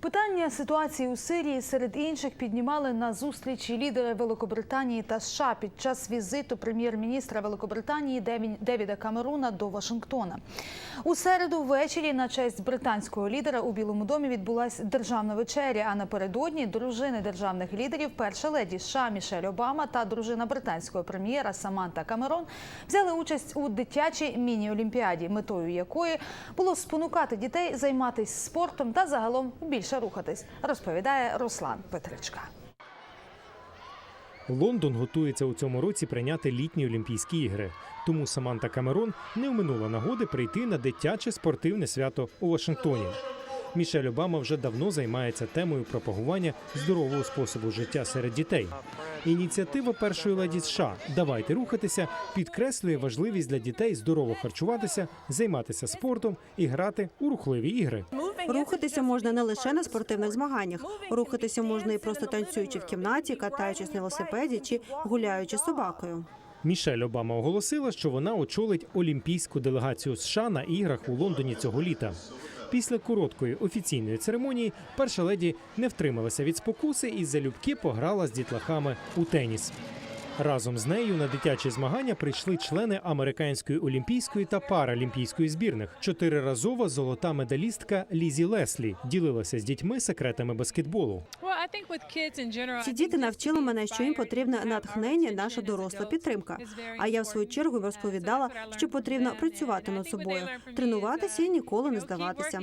Питання ситуації у Сирії серед інших піднімали на зустрічі лідери Великобританії та США під час візиту прем'єр-міністра Великобританії Деві- Девіда Камеруна до Вашингтона. У середу ввечері на честь британського лідера у Білому домі відбулася державна вечеря. А напередодні дружини державних лідерів, перша леді США Мішель Обама та дружина британського прем'єра Саманта Камерон взяли участь у дитячій міні-олімпіаді, метою якої було спонукати дітей займатися спортом та загалом більше рухатись, розповідає Руслан Петричка. Лондон готується у цьому році прийняти літні Олімпійські ігри. Тому Саманта Камерон не оминула нагоди прийти на дитяче спортивне свято у Вашингтоні. Мішель Обама вже давно займається темою пропагування здорового способу життя серед дітей. Ініціатива першої леді США Давайте рухатися підкреслює важливість для дітей здорово харчуватися, займатися спортом і грати у рухливі ігри. Рухатися можна не лише на спортивних змаганнях. Рухатися можна і просто танцюючи в кімнаті, катаючись на велосипеді чи гуляючи з собакою. Мішель Обама оголосила, що вона очолить олімпійську делегацію США на іграх у Лондоні цього літа. Після короткої офіційної церемонії перша леді не втрималася від спокуси і залюбки пограла з дітлахами у теніс. Разом з нею на дитячі змагання прийшли члени американської олімпійської та паралімпійської збірних. Чотириразова золота медалістка Лізі Леслі ділилася з дітьми секретами баскетболу. Ці діти навчили мене, що їм потрібне натхнення, наша доросла підтримка. А я в свою чергу їм розповідала, що потрібно працювати над собою, тренуватися і ніколи не здаватися.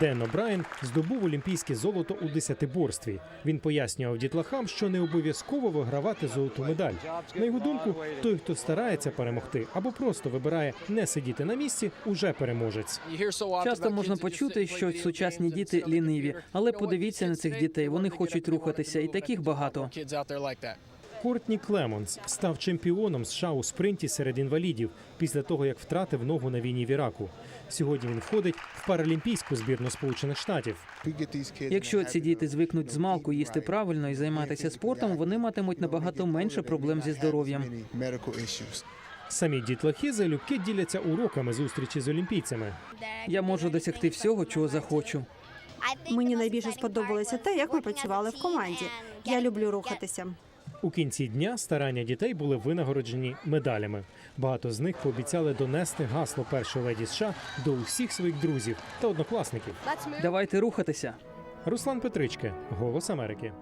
Ден О'Брайен здобув олімпійське золото у десятиборстві. Він пояснював дітлахам, що не обов'язково вигравати золоту медаль. На його думку, той, хто старається перемогти або просто вибирає не сидіти на місці, уже переможець. Часто можна почути, що сучасні діти ліниві, але подивіться на цих дітей. Вони хочуть рухатися, і таких багато. Кортні Клемонс став чемпіоном США у спринті серед інвалідів після того, як втратив ногу на війні в Іраку. Сьогодні він входить в паралімпійську збірну Сполучених Штатів. Якщо ці діти звикнуть з малку їсти правильно і займатися спортом, вони матимуть набагато менше проблем зі здоров'ям. Самі дітлахи залюбки діляться уроками зустрічі з олімпійцями. Я можу досягти всього, чого захочу. Мені найбільше сподобалося те, як ми працювали в команді. Я люблю рухатися. У кінці дня старання дітей були винагороджені медалями. Багато з них пообіцяли донести гасло першої леді США до усіх своїх друзів та однокласників. Давайте рухатися. Руслан Петричка, Голос Америки.